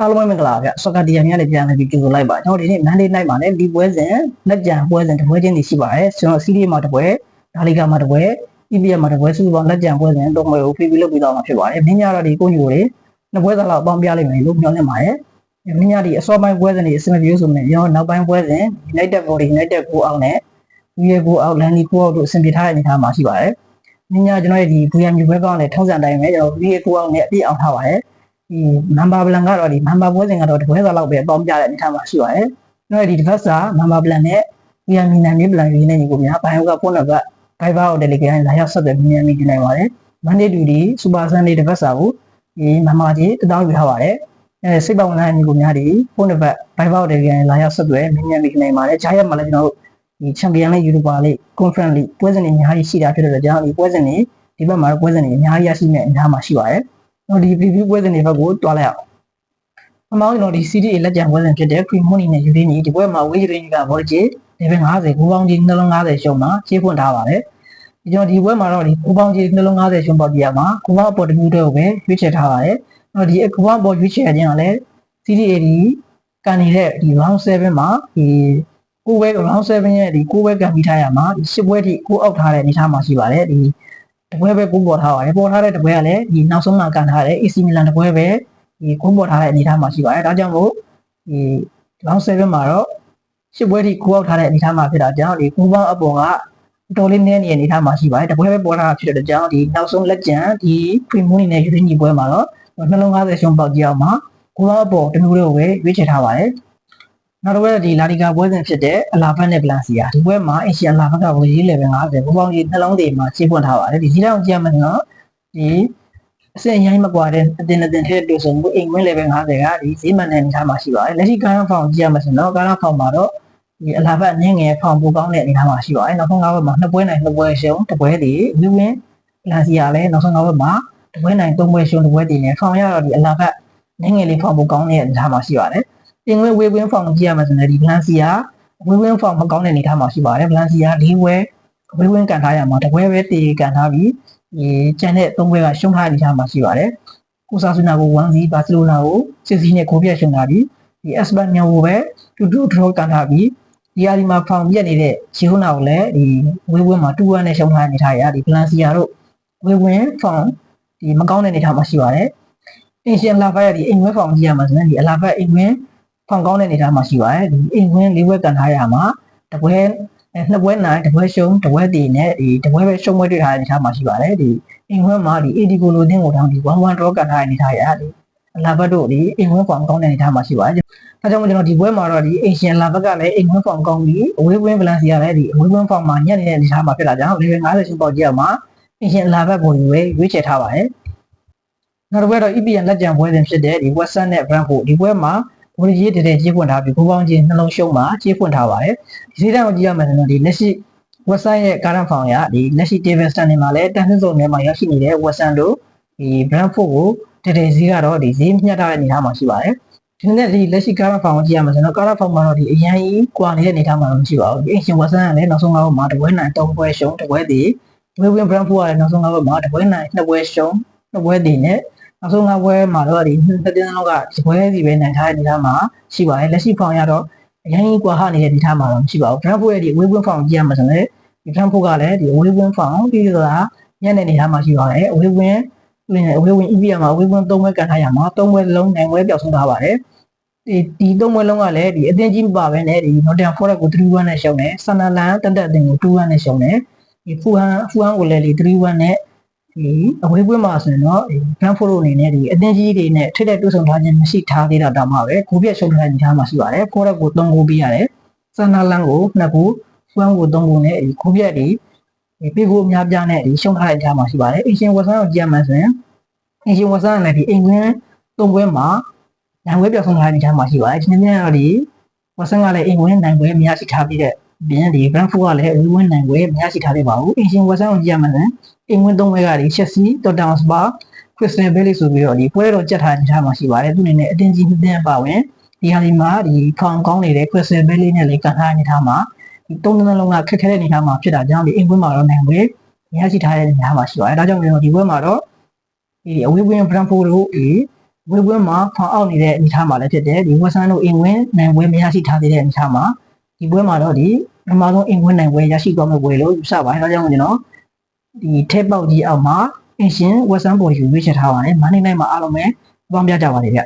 အားလုံးပဲမင်္ဂလာပါဗျဆော့ကာတီယာများလည်းပြန်လာပြီးကြိုဆိုလိုက်ပါကျွန်တော်ဒီနေ့ Monday night မှာလည်းဒီပွဲစဉ်လက်ကြံပွဲစဉ်တစ်ပွဲချင်းစီရှိပါတယ်ကျွန်တော် CD မှာတစ်ပွဲဒါလီကာမှာတစ်ပွဲ EPL မှာတစ်ပွဲစုစုပေါင်းလက်ကြံပွဲစဉ်တော့ပွဲကိုဖိပြီးလုပ်ပြီးတော့မှာဖြစ်ပါတယ်မင်းညာတော့ဒီကိုညိုတွေနှစ်ပွဲသားလောက်အပေါင်းပြလိုက်မယ်လို့မျှော်လင့်ပါတယ်မင်းညာဒီအစောပိုင်းပွဲစဉ်တွေအဆင်မပြေဆိုရင်ကျွန်တော်နောက်ပိုင်းပွဲစဉ် United Body United ကိုအောင်နဲ့ VA ကိုအောင် Landy ကိုအောင်တို့အဆင်ပြေထားတဲ့အနေအထားမှာရှိပါတယ်မင်းညာကျွန်တော်ရဲ့ဒီ VM ဘွဲကောင်းနဲ့ထောက်ဆန်တိုင်းပဲကျွန်တော် VA ကိုအောင်နဲ့အပြည့်အောင်ထားပါတယ် ဒီနံပါတ်ပလန်ကတော့ဒီနံပါတ်ပွဲစဉ်ကတော့တပွဲသားလောက်ပဲအပေါင်းပြတဲ့အနေအထားမှာရှိပါတယ်။ကျွန်တော်ဒီတစ်ဖက်စာနံပါတ်ပလန်နဲ့ VM နံမြေပလန်ရင်းနဲ့ညီကိုများဘိုင်ယိုကဖုန်းနံပါတ် Viber ကို Telegram လာရောက်ဆက်သွယ်မြင်မြင်ကြည့်နိုင်ပါတယ်။ Monday to the Super Sunday တစ်ဖက်စာကိုဒီမမကြီးတတောင်းယူထားပါတယ်။အဲစိတ်ပေါင်းတဲ့ညီကိုများဒီဖုန်းနံပါတ် Viber ကို Telegram လာရောက်ဆက်သွယ်မြင်မြင်ကြည့်နိုင်ပါတယ်။ဂျားရက်မှာလည်းကျွန်တော်တို့ဒီ Champion League Europa League Conference League ပွဲစဉ်တွေအများကြီးရှိတာဖြစ်တဲ့အတွက်ကြောင့်ဒီပွဲစဉ်တွေဒီဘက်မှာပွဲစဉ်တွေအများကြီးရရှိမဲ့အနေအထားမှာရှိပါတယ်။ ကျွန်တော်ဒီ preview ပွဲစဉ်တွေဘက်ကိုတွားလိုက်အောင်အမောင်းကျွန်တော်ဒီ CDA လက်ကျန်ပွဲစဉ်ဖြစ်တဲ့ Creamoni နဲ့ Udini ဒီပွဲမှာ Wage Range က Voltage level 50ကိုပေါင်းကြီးနှလုံး50ရှုံးမှာခြေဖွင့်ထားပါတယ်ဒီကျွန်တော်ဒီပွဲမှာတော့ဒီကိုပေါင်းကြီးနှလုံး50ရှုံးပေါက်ပြရမှာကိုပေါင်းအပေါ်တစ်မျိုးတည်းကိုပဲရွေးချယ်ထားပါတယ်အဲ့တော့ဒီကိုပေါင်းပေါ်ရွေးချယ်ခြင်းကလည်း CDA ဒီကန်နေတဲ့ဒီ round 7မှာဒီကိုပဲ round 7ရဲ့ဒီကိုပဲကန်ပြီးထားရမှာဒီ10ပွဲထိကိုအောက်ထားတဲ့အနေထားမှာရှိပါတယ်ဒီ တပွဲပဲကိုပေါ်ထားပါတယ်ပေါ်ထားတဲ့တပွဲကလည်းဒီနောက်ဆုံးမှာကန်ထားတဲ့ AC Milan တပွဲပဲဒီကိုပေါ်ထားတဲ့အနေထားမှာရှိပါတယ်ဒါကြောင့်မို့ဒီ round 7မှာတော့ရှစ်ပွဲထိကိုအောက်ထားတဲ့အနေထားမှာဖြစ်တာကြောင့်ဒီကိုပေါင်းအပေါ်ကတော်လေးနည်းနေတဲ့အနေထားမှာရှိပါတယ်တပွဲပဲပေါ်ထားတာဖြစ်တဲ့ကြောင့်ဒီနောက်ဆုံးလက်ကျန်ဒီ Creamoni နဲ့ Udini ပွဲမှာတော့နှလုံး50ရှုံးပေါက်ကြအောင်မှာကိုပေါင်းအပေါ်တမျိုးလေးကိုပဲရွေးချယ်ထားပါတယ် နောက်တစ်ပွဲဒီလာလီဂါပွဲစဉ်ဖြစ်တဲ့အလာဖတ်နဲ့ဗလန်စီယာဒီပွဲမှာအင်ရှင်အလာဖတ်ကဝေး level 50ကိုပေါင်းကြီးနှလုံးတွေမှာခြေပွင့်ထားပါတယ်ဒီစီးတောင်ကြည့်ရမယ်နော်ဒီအစင်ရိုင်းမကွာတဲ့အတင်အတင်ထဲတွေ့ဆိုရင်အိမ်ဝင်း level 50ကဒီဈေးမှန်တဲ့အနေအထားမှာရှိပါတယ်လက်ရှိကားဖောင်ကြည့်ရမယ်ဆိုတော့ကားဖောင်မှာတော့ဒီအလားဘအငင်းငယ်ဖောင်ပိုကောင်းတဲ့အနေအထားမှာရှိပါတယ်နောက်ဆုံးကားဘက်မှာနှစ်ပွဲနိုင်နှစ်ပွဲရှုံးတစ်ပွဲတည်ဝီဝင်းလန်စီယာလည်းနောက်ဆုံးကားဘက်မှာတစ်ပွဲနိုင်သုံးပွဲရှုံးတစ်ပွဲတည်နေဖောင်ရတော့ဒီအလားဘငင်းငယ်လေးဖောင်ပိုကောင်းတဲ့အနေအထားမှာရှိပါတယ် ပြင်ဝဲဝေးဝင်းဖောင်ကြည့်ရမယ်ဆိုရင်ဒီလန်စီယာဝေးဝင်းဖောင်မကောင်းတဲ့အနေအထားမှာရှိပါတယ်လန်စီယာ၄ဝဲဝေးဝင်းကန်ထားရမှာတစ်ပွဲပဲတည်ကန်ထားပြီးဒီကျန်တဲ့သုံးပွဲကရှုံးထားတဲ့အနေအထားမှာရှိပါတယ်ကိုဆာဆူနာကို1-0ဘာစီလိုနာကို6-0နဲ့ကိုပြတ်ရှုံးထားပြီးဒီအက်စပန်ညောကိုပဲ2-2 draw ကန်ထားပြီးဒီအရီမှာဖောင်ပြက်နေတဲ့ဂျီဟိုနာကိုလည်းဒီဝေးဝင်းမှာ2-1နဲ့ရှုံးထားတဲ့အနေအထားရဒီဗလန်စီယာတို့ဝေးဝင်းဖောင်ဒီမကောင်းတဲ့အနေအထားမှာရှိပါတယ်အင်ရှင်လာဖတ်ရဒီအိမ်ဝဲဖောင်ကြည့်ရမှာဆိုရင်ဒီအလာဖတ်အိမ်ဝင်း ဖောင်ကောင်းတဲ့အနေအထားမှာရှိပါတယ်ဒီအိမ်ဝင်းလေးဝဲကန်ထားရမှာတပွဲနှစ်ပွဲနိုင်တပွဲရှုံးတပွဲတည်နဲ့ဒီတပွဲပဲရှုံးပွဲတွေ့ထားတဲ့အနေအထားမှာရှိပါတယ်ဒီအိမ်ဝင်းမှာဒီ AD ကိုလိုတင်းကိုတောင်းဒီ1-1 draw ကန်ထားတဲ့အနေအထားရဒီအလာဘတ်တို့ဒီအိမ်ဝင်းဖောင်ကောင်းတဲ့အနေအထားမှာရှိပါတယ်ဒါကြောင့်မို့ကျွန်တော်ဒီပွဲမှာတော့ဒီအင်ရှင်လာဘက်ကလည်းအိမ်ဝင်းဖောင်ကောင်းပြီးအဝေးဝင်းဗလန်စီကလည်းဒီအဝေးဝင်းဖောင်မှာညက်နေတဲ့အနေအထားမှာဖြစ်လာကြအောင် level 50ရှင်ပေါက်ကြအောင်မှာအင်ရှင်လာဘက်ကိုရွေးရွေးချယ်ထားပါတယ်နောက်တစ်ပွဲတော့ EPN လက်ကျန်ပွဲစဉ်ဖြစ်တဲ့ဒီ Western နဲ့ Brentford ဒီပွဲမှာ ဘိုးကြီးတည်းတည်းကြီးဖွင့်ထားပြီးကိုပေါင်းချင်းနှလုံးရှုံးမှာကြီးဖွင့်ထားပါတယ်ဒီဈေးတန်းကိုကြည့်ရမယ်ဆိုတော့ဒီလက်ရှိ Western ရဲ့ current form ရဒီလက်ရှိ table standing မှာလည်းတန်ဆင်းစုံထဲမှာရရှိနေတဲ့ Western တို့ဒီ Brentford ကိုတည်းတည်းဈေးကတော့ဒီဈေးမျှထားတဲ့အနေအထားမှာရှိပါတယ်ဒီနေ့ဒီလက်ရှိ current form ကိုကြည့်ရမယ်ဆိုတော့ current form မှာတော့ဒီအရန်ကြီးကွာနေတဲ့အနေအထားမှာတော့မရှိပါဘူးဒီ ancient Western ကလည်းနောက်ဆုံးကတော့မှာတပွဲနိုင်၃ပွဲရှုံးတပွဲတည်ဝေးဝင်း Brentford ကလည်းနောက်ဆုံးကတော့မှာတပွဲနိုင်၂ပွဲရှုံး၂ပွဲတည်နဲ့ နောက်ဆုံးကပွဲမှာတော့ဒီနှစ်တင်းလောက်ကဒီပွဲစီပဲနိုင်ထားတဲ့အနေအထားမှာရှိပါတယ်လက်ရှိဖောင်ရတော့အရင်ကွာဟနေတဲ့အနေအထားမှာတော့မရှိပါဘူး Brentford ရဲ့ဒီ away win form ကြည့်ရမှာဆိုရင်ဒီ Brentford ကလည်းဒီ away win form ပြီးတော့ညနေအနေအထားမှာရှိပါတယ် away win တွင် away win EPL မှာ away win ၃ပွဲကန်ထားရမှာ၃ပွဲလုံးနိုင်ပွဲပျောက်ဆုံးထားပါတယ်ဒီဒီသုံးပွဲလုံးကလည်းဒီအသင်းကြီးမပါဘဲနဲ့ဒီ Nottingham Forest ကို3-1နဲ့ရှုံးတယ်။ Sunderland တက်တက်အသင်းကို2-1နဲ့ရှုံးတယ်။ဒီ Fulham Fulham ကိုလည်းဒီ3-1နဲ့ ဒီအဝေးပွဲမှာဆိုရင်တော့ဒီ Brentford အနေနဲ့ဒီအသင်းကြီးတွေနဲ့ထိတဲ့တွေ့ဆုံထားခြင်းမရှိထားသေးတာတောင်မှပဲကိုပြည့်ရှုံးထားတဲ့အနေအထားမှာရှိပါတယ်။ Forest ကို3ဂိုးပေးရတယ်။ Sunderland ကို2ဂိုး Fulham ကို3ဂိုးနဲ့ဒီကိုပြည့်ဒီဒီပေးကိုအများပြားနဲ့ဒီရှုံးထားတဲ့အနေအထားမှာရှိပါတယ်။ Asian Watson ကိုကြည့်ရမှဆိုရင် Asian Watson နဲ့ဒီအိမ်ဝင်း3ပွဲမှာနိုင်ပွဲပြောက်ဆုံးထားတဲ့အနေအထားမှာရှိပါတယ်ဒီနေ့ကတော့ဒီဝဆန်ကလည်းအိမ်ဝင်နိုင်ပွဲမရရှိထားပြီးတဲ့ ပြင်ဒီ Brentford ကလည်းအဝေးဝင်နိုင်ပွဲမရရှိထားသေးပါဘူးအင်ရှင်ဝဆန်ကိုကြည့်ရမှာဆိုအိမ်ဝင်၃ပွဲကဒီ Chelsea, Tottenham Hotspur, Crystal Palace ဆိုပြီးတော့ဒီပွဲတော်ကြက်ထားတဲ့အနေအထားမှာရှိပါတယ်သူအနေနဲ့အတင်းကြီးနှစ်ပါဝင်ဒီဟာဒီမှာဒီဖောင်ကောင်းနေတဲ့ Crystal Palace နဲ့လည်းကန်ထားတဲ့အနေအထားမှာဒီသုံးနှစ်လုံးကခက်ခဲတဲ့အနေအထားမှာဖြစ်တာကြောင့်ဒီအိမ်ဝင်မှာတော့နိုင်ပွဲမရရှိထားတဲ့အနေအထားမှာရှိပါတယ်ဒါကြောင့်ကျွန်တော်ဒီပွဲမှာတော့ဒီအဝေးဝင် Brentford တို့ဒီဝေပွဲမှာဖောင်အောက်နေတဲ့အနေအထားမှာလည်းဖြစ်တယ်ဒီဝက်ဆန်တို့အင်ဝင်နိုင်ဝဲမရရှိထားသေးတဲ့အနေအထားမှာ ဒီပွဲမှာတော့ဒီပထမဆုံးအင်ဝင်နိုင်ဝဲရရှိသွားမယ့်ပွဲလို့ယူဆပါတယ်ဒါကြောင့်ကျွန်တော်ဒီထဲပေါက်ကြီးအောက်မှာအင်ရှင်ဝက်ဆန်ပေါ်ယူရွေးချယ်ထားပါတယ်မန်နေနိုင်မှာအားလုံးပဲပေါင်းပြကြပါလေဗျ